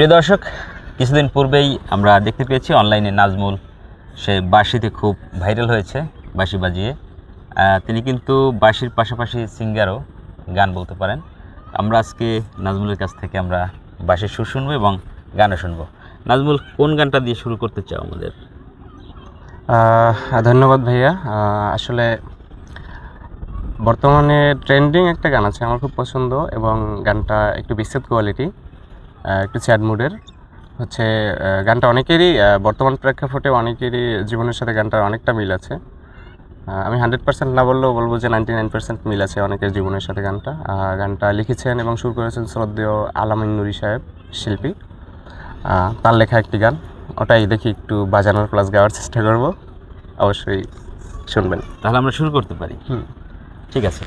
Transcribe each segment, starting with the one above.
প্রিয় দর্শক, কিছুদিন পূর্বেই আমরা দেখতে পেয়েছি অনলাইনে নাজমুল, সে বাঁশিতে খুব ভাইরাল হয়েছে, বাঁশি বাজিয়ে। তিনি কিন্তু বাঁশির পাশাপাশি সিঙ্গারও গান বলতে পারেন। আমরা আজকে নাজমুলের কাছ থেকে আমরা বাঁশির সুর শুনব এবং গানও শুনব। নাজমুল, কোন গানটা দিয়ে শুরু করতে চাও আমাদের? ধন্যবাদ ভাইয়া। আসলে বর্তমানে ট্রেন্ডিং একটা গান আছে, আমার খুব পছন্দ এবং গানটা একটু বিচ্ছেদ কোয়ালিটি একটু স্যাড মুডের। হচ্ছে গানটা অনেকেরই বর্তমান প্রেক্ষাপটে অনেকেরই জীবনের সাথে গানটা অনেকটা মিল আছে। আমি হান্ড্রেড পার্সেন্ট না বললেও বলব যে নাইনটি নাইন পার্সেন্ট মিল আছে অনেকের জীবনের সাথে গানটা। গানটা লিখেছেন এবং সুর করেছেন শ্রদ্ধেয় আলামিন নুরি সাহেব শিল্পী। তার লেখা একটি গান ওটাই দেখি একটু বাজানোর প্লাস গাওয়ার চেষ্টা করব। অবশ্যই শুনবেন। তাহলে আমরা শুরু করতে পারি। হুম। ঠিক আছে।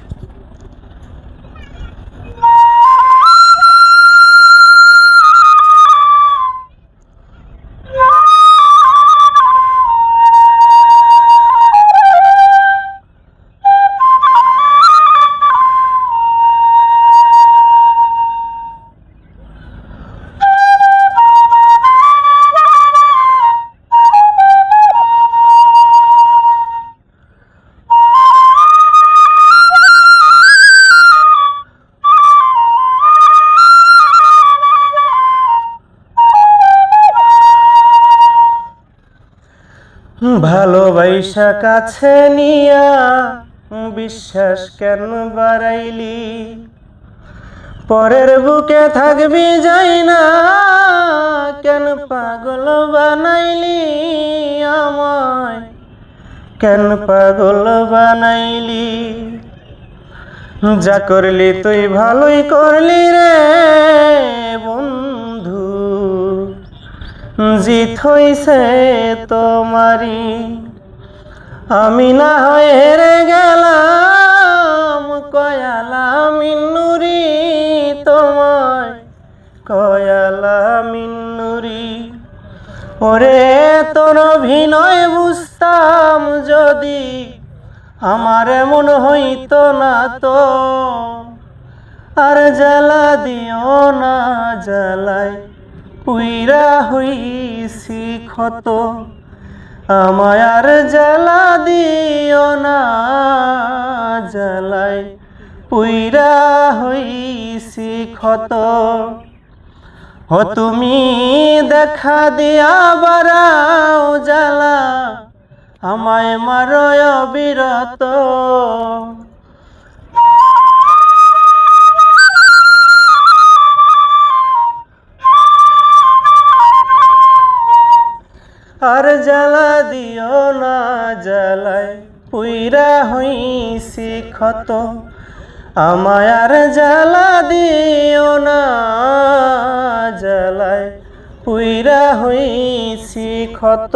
ভালোবাসা কাছে নিয়া, বিশ্বাস কেন বাড়াইলি? পরের বুকে থাকবি যাই না, কেন পাগল বানাইলি আমায়? কেন পাগল বানাইলি? যা করলি তুই ভালোই করলি রে জিত হইছে তোমারি আমি না হয়ে গেলাম, কয়ালা মিন্নুরি তোমায়, কয়ালা মিন্নুরি ওরে তোর অভিনয় বুঝতাম যদি, আমার এমন হইতো না তো। আর জ্বালা দিও না, জ্বালায় পুইরা হইছি ক্ষত আমায় জ্বালা দিও না, জ্বালায় পুইরা হইছি ক্ষত ও তুমি দেখা দিয়া বারাও জ্বালা, আমায় মারয় বিরত জ্বালায় পুইরা হইছি ক্ষত। আমায় আর জ্বালা দিও না জ্বালায় পুইরা হইছি ক্ষত।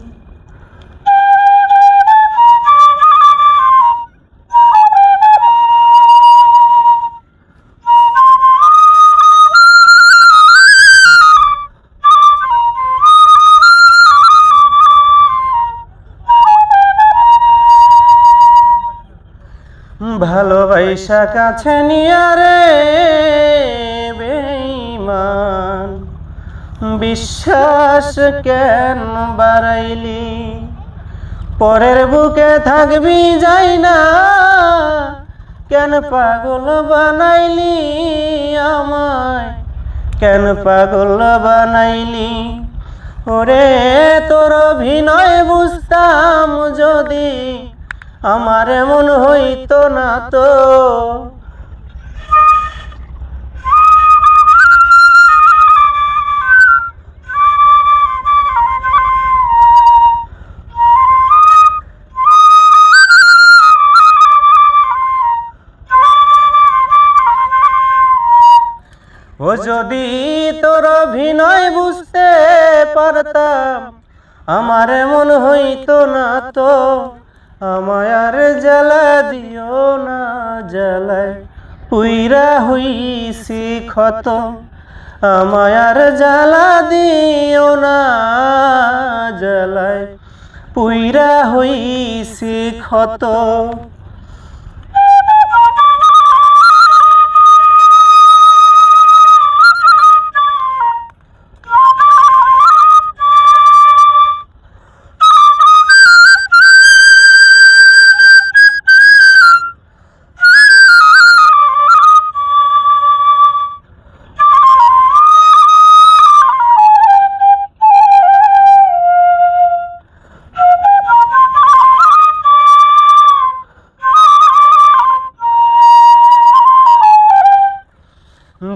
ভালোবাসা কাছে নিয়া রে, বেঈমান। বিশ্বাস কেন বাড়াইলি? পরের বুকে থাকবি যাই না। কেন পাগল বানাইলি আমায়? কেন পাগল বানাইলি? ওরে তোর অভিনয় বুঝতাম যদি আমার এমন হইতো না তো। ও যদি তোর অভিনয় বুঝতে পারতাম, আমার এমন হইতো না তো। আমায় আর জ্বালা দিও না জ্বালায় পুইরা হইছি ক্ষত। আমায় আর জ্বালা দিও না জ্বালায় পুইরা হইছি ক্ষত।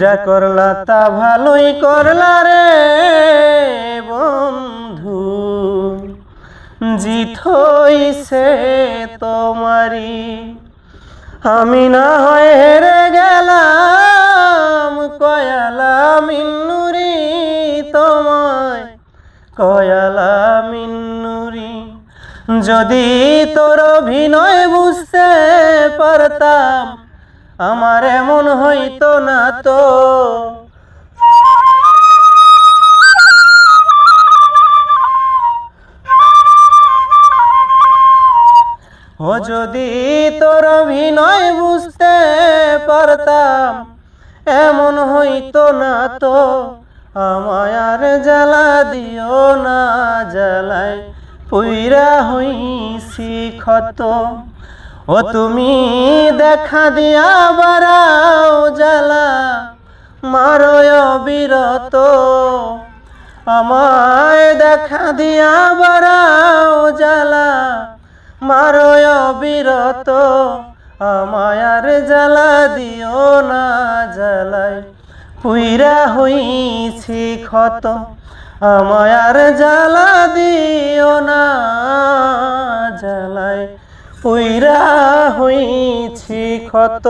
যা করলা তা ভালোই করলা রে বন্ধু। জিত হইছে তোমারি আমি না হয় হেরে গেলাম, কয়ালা মিন্নুরি তোমায়, কয়ালা মিন্নুরি যদি তোর অভিনয় বুঝতে পারতাম আমার এমন হইতো না তো। ও যদি তোর অভিনয় বুঝতে পারতাম, এমন হইতো না তো। আমায় আর জ্বালা দিও না, জ্বালায় পুইরা হইছি ক্ষত। ও তুমি দেখা দিয়া বারাও জ্বালা মারয় বিরত। আমায় দেখা দিয়া বারাও জ্বালা মারয় বিরত। আমায় আর জ্বালা দিও না জ্বালায়। পুইরা হইছি ক্ষত, আমায় আর জ্বালা দিও না জ্বালায়। পুইরা হইছি ক্ষত।